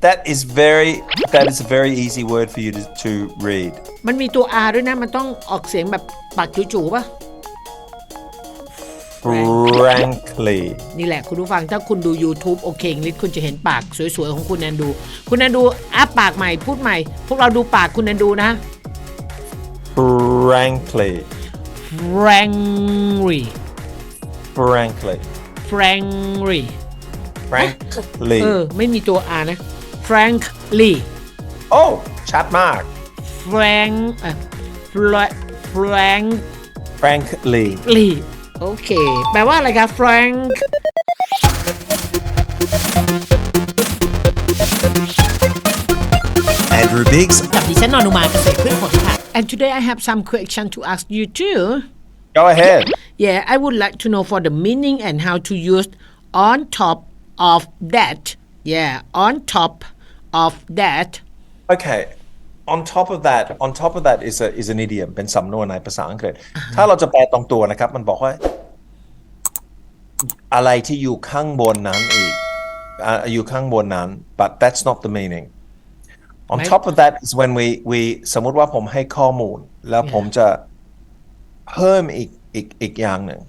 That is very that is a very easy word for you to, to read. มันมีตัว R ด้วยนะ มันต้องออกเสียงแบบปากจู่ๆป่ะ Frankly. นี่แหละคุณผู้ฟังถ้าคุณดู YouTube โอเคอังกฤษคุณจะเห็นปากสวยๆ ของคุณแอนดู คุณแอนดูอ้าปากใหม่พูดใหม่ พวกเราดูปากคุณแอนดูนะ Frankly. frankly Frankly. frankly Frankly. เออ ไม่มีตัว R นะ frankly Oh, chat mark. frank เอ่อ fra- frank Frankly. ลีโอเค แปลว่าอะไรครับ Frank Andrew Biggs กับดิฉันนอนุมาเกษตรพืชผลค่ะ and today I have some question to ask you too Go ahead. yeah I would like to know for the meaning and how to use on top of that yeah on top of that Okay. On top of that, on top of that is a is an idiom เป็นสำนวนในภาษาอังกฤษ ถ้าเราจะแปลตรงตัวนะครับ มันบอกว่า อะไรที่อยู่ข้างบนนั้นอีกอ่าอยู่ข้างบนนั้น but that's not the meaning on ไม่ top of that is when we we สมมุติว่าผมให้ข้อมูล แล้วผมจะเพิ่มอีกอีกอีกอย่างหนึ่ง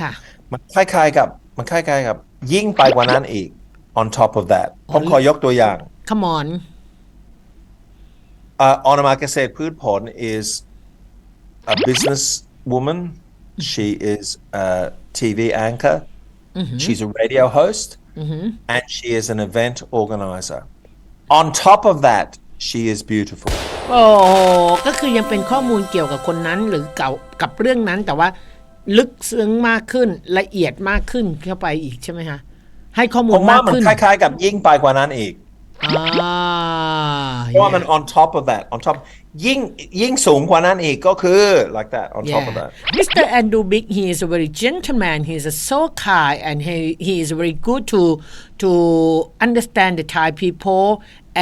ค่ะ มันคล้ายๆกับ มันคล้ายๆกับ ยิ่งไปกว่านั้นอีก on top of that ผมขอยกตัวอย่าง come on Uh, Onama Ksed Pudpon is a business woman. She is a TV anchor. She's a radio host. And she is an event organizer. On top of that, she is beautiful. โอ้ก็คือยังเป็นข้อมูลเกี่ยวกับคนนั้นหรือเก่ากับเรื่องนั้นแต่ว่าลึกซึ้งมากขึ้นละเอียดมากขึ้นเข้าไปอีกใช่ไหมคะให้ข้อมูผลมว่ามากมันขึ้น คล้ายๆกับยิ่งไปกว่านั้นอีกอ่า เพราะว่ามัน on top of that on top ยิ่งยิ่งสูงกว่านั้นอีกก็คือ like that on top of that Mr. Andrew Big he is a very gentleman he is so kind and he he is very good to to understand the Thai people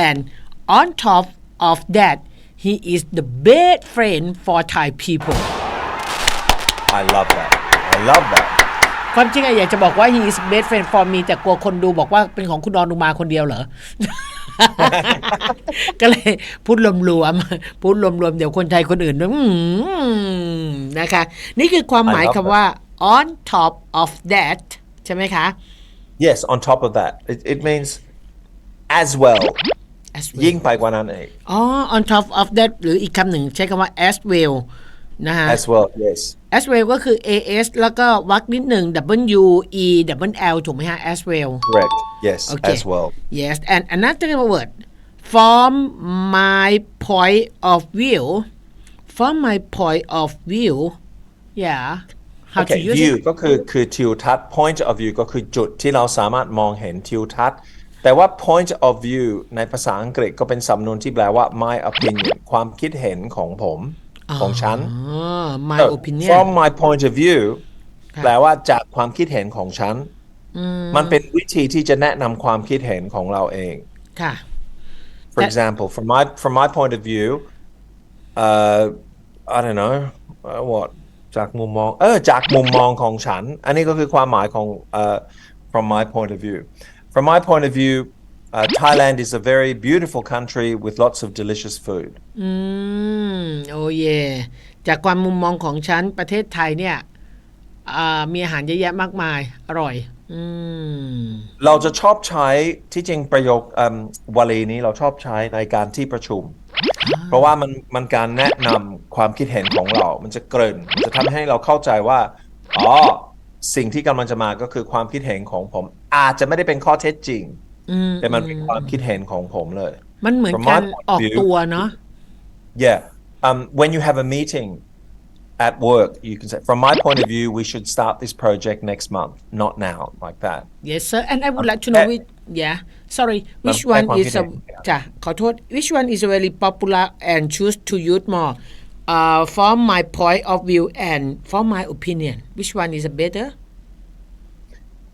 and on top of that he is the best friend for Thai people I love that I love that ความจริงอะอยากจะบอกว่า he is best friend for me แต่กลัวคนดูบอกว่าเป็นของคุณดอนดูมาคนเดียวเหรอ ก็เลยพูดรวมๆพูดรวมๆเดี๋ยวคนไทยคนอื่นอืมนะคะ นี่คือความหมาย I love คำว่า on top of that ใช่ไหมคะ yes on top of that it, it means as well as well ยิ่งไปกว่านั้นอีกอ๋อ on top of that หรืออีกคำหนึ่งใช้คำว่า as well นะฮะ as well yes as well ก็คือ as แล้วก็วรรคนิดหนึ่ง w e w l ถูกไหมฮะ as well correct yes Okay. as well Yes, and another word. From my point of view, from my point of view, yeah. How to okay use view it? ก็คือคือทิวทัศน์ point of view ก็คือจุดที่เราสามารถมองเห็นทิวทัศน์แต่ว่า point of view ในภาษาอังกฤษก็เป็นสำนวนที่แปลว่า my opinion ความคิดเห็นของผม ของฉัน Oh, my So, opinion. from my point of view แปลว่าจากความคิดเห็นของฉัน มันเป็นวิธีที่จะแนะนำความคิดเห็นของเราเองค่ะ For That- example, from my from my point of view, uh, I don't know uh, what จากมุมมองเออจากมุมมองของฉัน อันนี้ก็คือความหมายของ uh, from my point of view. From my point of view, uh, Thailand is a very beautiful country with lots of delicious food. อืมโอ้เยจากความมุมมองของฉันประเทศไทยเนี่ยอ่ามีอาหารเยอะแยะมากมาย อร่อย อืม เราจะชอบใช้ที่จริงประโยคเอิ่มวลีนี้เราชอบใช้ในการที่ประชุม เพราะว่ามันมันการแนะนำความคิดเห็นของเรา มันจะเกริ่นมันจะทำให้เราเข้าใจว่า อ๋อ สิ่งที่กำลังจะมาก็คือความคิดเห็นของผม อาจจะไม่ได้เป็นข้อเท็จจริง แต่มันเป็นความคิดเห็นของผมเลย มันเหมือน From การ my point of ออก view ตัวเนาะ Yeah. Um, when you have a meeting at work, you can say, from my point of view, we should start this project next month, not now, like that. Yes sir and I would like to know แต่ which yeah sorry which แต่ one ความ is คิด a เห็น จ้ะขอโทษ which one is very popular and choose to use more uh, from my point of view and from my opinion which one is a better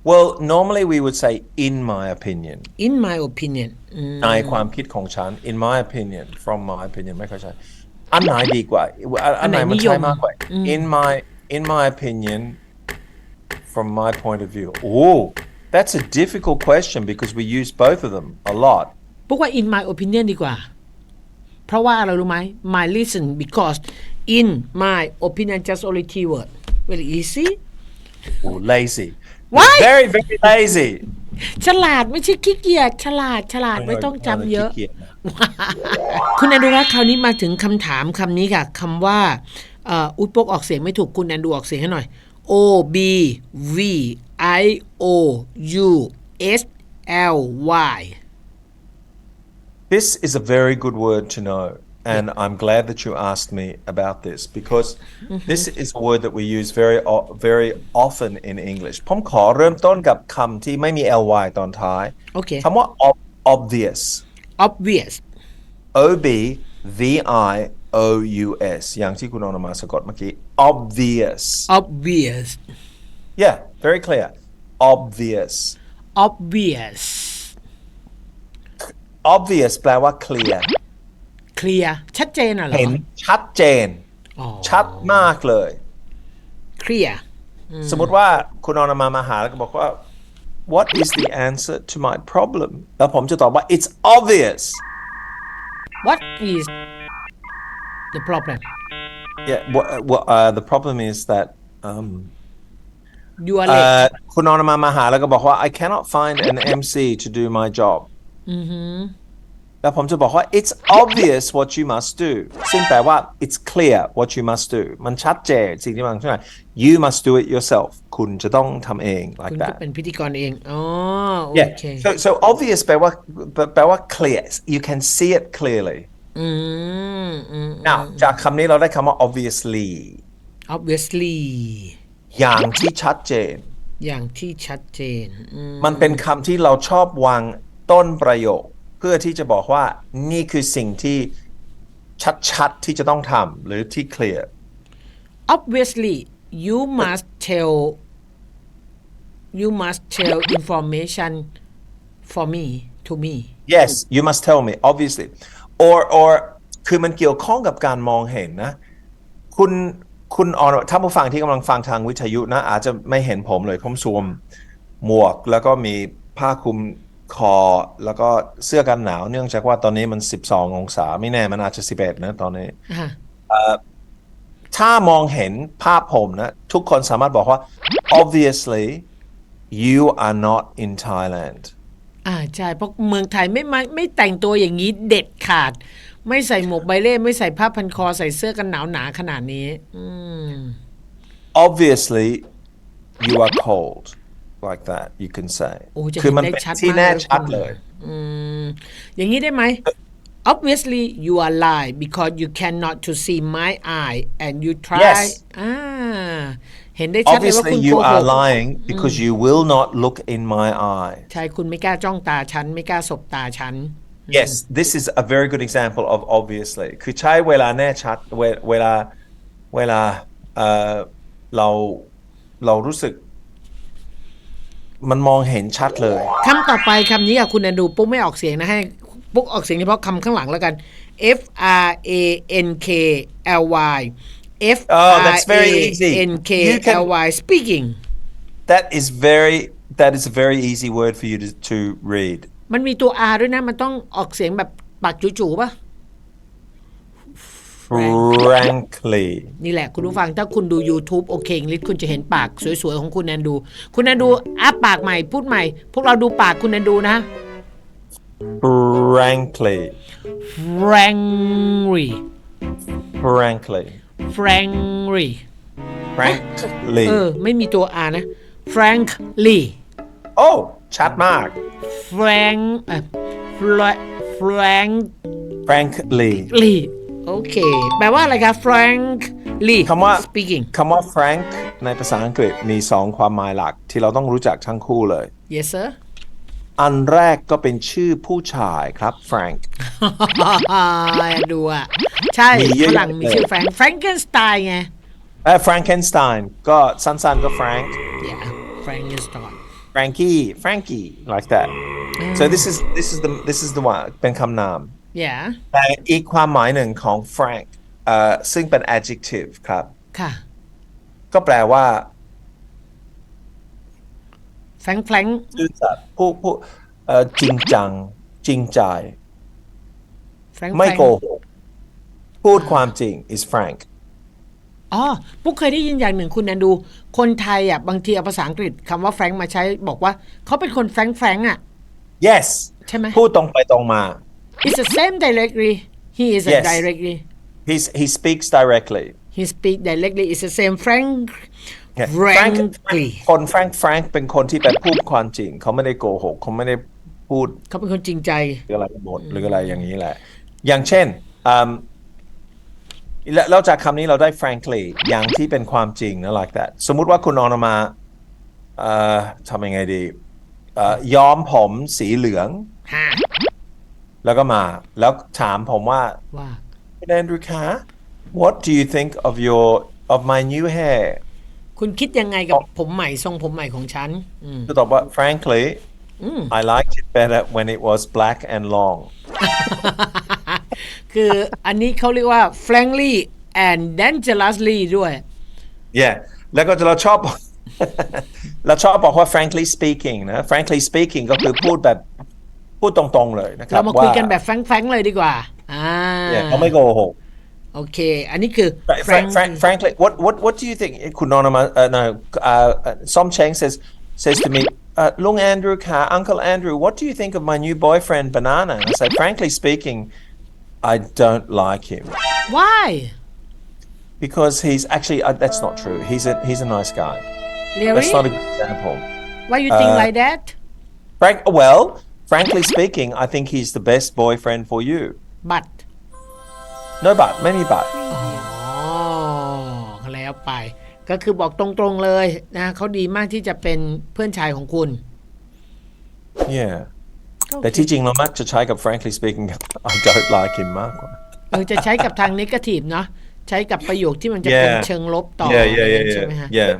Well, normally we would say, in my opinion. in my opinion อืม ในความคิดของฉัน in my opinion from my opinion ไม่ค่อยใช่ อันไหนดีกว่า อันไหนมันใช่มากกว่า in my in my opinion from my point of view oh that's a difficult question because we use both of them a lot พวกว่า in my opinion ดีกว่า เพราะว่าอะไรรู้ไหม my listen because in my opinion just only three word very easy Ooh, lazy Why? very very lazy ฉลาดไม่ใช่ขี้เกียจฉลาดฉลาดไม่ต้องจำเยอะ ขี้กีจนคุณแอนดูคะคราวนี้มาถึงคำถามคำนี้ค่ะคำว่าเอ่ออุยโปกออกเสียงไม่ถูกคุณแอนดูออกเสียงให้หน่อย O B V I O U S L Y This is a very good word to know, and I'm glad that you asked me about this because this is a word that we use very o- very often in English. ผมขอเริ่มต้นกับคำที่ไม่มี ly ตอนท้าย โอเค คำว่า ob- obvious obvious o b v i o u s อย่างที่คุณออกมาสะกดเมื่อกี้ obvious obvious yeah very clear obvious obvious obvious แปลว่า clear clear ชัดเจนอะเหรอเห็นชัดเจนอ๋อชัดมากเลย clear สมมติว่าคุณออนมามาหาแล้วก็บอกว่า what is the answer to my problem แล้วผมจะตอบว่า it's obvious what is the problem yeah what, what, uh, the problem is that um, you are late เอ่อคุณออนมามาหาแล้วก็บอกว่า I cannot find an MC to do my job แล้วผมจะบอกว่า it's obvious what you must do ซึ่งแปลว่า it's clear what you must do มันชัดเจนสิ่งที่มันใช่ไหม you must do it yourself คุณจะต้องทำเอง like คุณก็ that เป็นพิธีกรเอง อ๋อ โอ Yeah. เค So so obvious แปลว่าแปลว่า clear. You can see it clearly. อืมอืม Now จากคำนี้เราได้คำว่า obviously obviously อย่างที่ชัดเจน อย่างที่ชัดเจนอืมมันเป็นคำที่เราชอบวางต้นประโยค เพื่อที่จะบอกว่านี่คือสิ่งที่ชัดๆ ที่จะต้องทำหรือที่ clear obviously you must tell you must tell information for me to me yes you must tell me obviously or or คือมันเกี่ยวข้องกับการมองเห็นนะ คุณคุณออนถ้าผู้ฟังที่กำลังฟังทางวิทยุนะ อาจจะไม่เห็นผมเลยผมสวมหมวกแล้วก็มีผ้าคลุม คอแล้วก็เสื้อกันหนาวเนื่องจากว่าตอนนี้มัน12องศาไม่แน่มันอาจจะ11นะตอนนี้อ่าถ้ามองเห็นภาพผมนะ ทุกคนสามารถบอกว่า obviously you are not in Thailand อ่าใช่เพราะเมืองไทยไม่ไม่ไม่แต่งตัวอย่างนี้เด็ดขาด ไม่ใส่หมวกใบเล่ไม่ใส่ผ้าพันคอใส่เสื้อกันหนาวหนาขนาดนี้อืม obviously you are cold like that you can say โอ้จะ คือ เห็น มัน ได้ เป็น ชัด ที่ มาก แน่ เลย ชัด คุณ เลย อืม อย่างนี้ได้ไหม obviously you are lie because you cannot to see my eye and you try Yes. อ่า เห็นได้ชัดเลยว่า obviously คุณ you โกห are ก lying because you will not look in my eye ใช่คุณไม่กล้าจ้องตาฉัน ไม่กล้าสบตาฉัน yes this is a very good example of obviously คือใช้เวลาแน่ชัดเวเวลาเวลาเอ่อเราเรารู้สึก มันมองเห็นชัดเลย คำต่อไปคำนี้อะคุณแอนดูปุ๊กไม่ออกเสียงนะให้ปุ๊กออกเสียงเฉพาะคำข้างหลังแล้วกัน F R A N K L Y F Oh, R that's very A easy. N K You can- L Y speaking that is very that is a very easy word for you to, to read มันมีตัว R ด้วยนะ มันต้องออกเสียงแบบปากจู่ๆป่ะ frankly นี่แหละคุณผู้ฟังถ้าคุณดู YouTube โอเคลิศคุณจะเห็นปากสวยๆ ของคุณแอนดู คุณแอนดูอ้าปากใหม่พูดใหม่ พวกเราดูปากคุณแอนดูนะ frankly frankly frankly frankly frankly เออ ไม่มีตัว R นะ frankly oh ชัดมาก frank เอ่อ fra- frank frankly ลี โอเค แปลว่าอะไรครับ frankly คำว่า speaking คำว่า frank ในภาษาอังกฤษมีสองความหมายหลักที่เราต้องรู้จักทั้งคู่เลย yes sir อันแรกก็เป็นชื่อผู้ชายครับ frank ดูอะ ใช่มีเยอะฝรั่งมีชื่อ Frank Frankenstein ไง เอ่อ frankenstein ก็สั้นๆก็ frank yeah Frankenstein frankie frankie like that so this is this is the this is the one เป็นคำนาม yeah แต่อีกความหมายหนึ่งของ frank เอ่อซึ่งเป็น adjective ครับ ค่ะ ก็แปลว่า Frank Frank ซื่อสัตย์ผู้ผู้เอ่อจริงจัง จริงใจ Frank ไม่ Frank โกหกพูดความจริง is frank อ๋อปุ๊กเคยได้ยินอย่างหนึ่งคุณแอนดู คนไทยอะบางทีเอาภาษาอังกฤษคำว่าแฟรงค์มาใช้บอกว่า เขาเป็นคนแฟรงค์แฟรงค์อะ yes ใช่ไหมพูดตรงไปตรงมา It's the same directly he is a Yes. directly He's, he speaks directly he speak directly It's the same Frank Yeah. frankly คน frank frank เป็นคนที่แบบพูดความจริง เขาไม่ได้โกหก เขาไม่ได้พูด เขาเป็นคนจริงใจหรืออะไรบทหรืออะไรอย่างนี้แหละ อย่างเช่นอืมแล้วแล้วจากคำนี้เราได้ frankly อย่างที่เป็นความจริงนะ like that สมมุติว่าคุณนอนมาเอ่อทำยังไงดีเอ่อย้อมผมสีเหลืองฮะ แล้วก็มาแล้วถามผมว่าว่า คุณแอนดรูคะ what do you think of your of my new hair คุณคิดยังไงกับผมใหม่ทรงผมใหม่ของฉันอืมจะตอบว่า frankly I liked it better when it was black and long คืออันนี้เขาเรียกว่า frankly and dangerously ด้วย yeah แล้วก็เราชอบ เราชอบบอกว่า frankly speaking นะ frankly speaking ก็คือพูดแบบ พูดตรงๆเลยนะครั เรา บ มาคุย ว่า กันแบบแฟรงค์ๆเลยดีกว่า อ่า เนี่ยเขาไม่โกหก โอเค อันนี้คือ Frank, Frank, Frank, frankly what what what do you think คุณนอนมา uh, no uh, uh, Som Cheng says says to me uh, ลุง Andrew ค่ะ Uncle Andrew what do you think of my new boyfriend Banana and I say frankly speaking I don't like him why because he's actually uh, that's not true he's a he's a nice guy really that's not a good example why you think Uh, like that Frank, well, frankly speaking, I think he's the best boyfriend for you. but No but, many but. อ๋อแล้วไป ก็คือบอกตรงๆเลยนะเขาดีมากที่จะเป็นเพื่อนชายของคุณ Yeah. แต่ที่จริงเรามักจะใช้กับ frankly speaking, I don't like him มากกว่าเออจะใช้กับทางนิเกทีฟเนาะใช้กับประโยคที่มันจะเป็น Yeah. เชิงลบต่อ Yeah, yeah, yeah, ใช่ไหม yeah. ฮะ Yeah.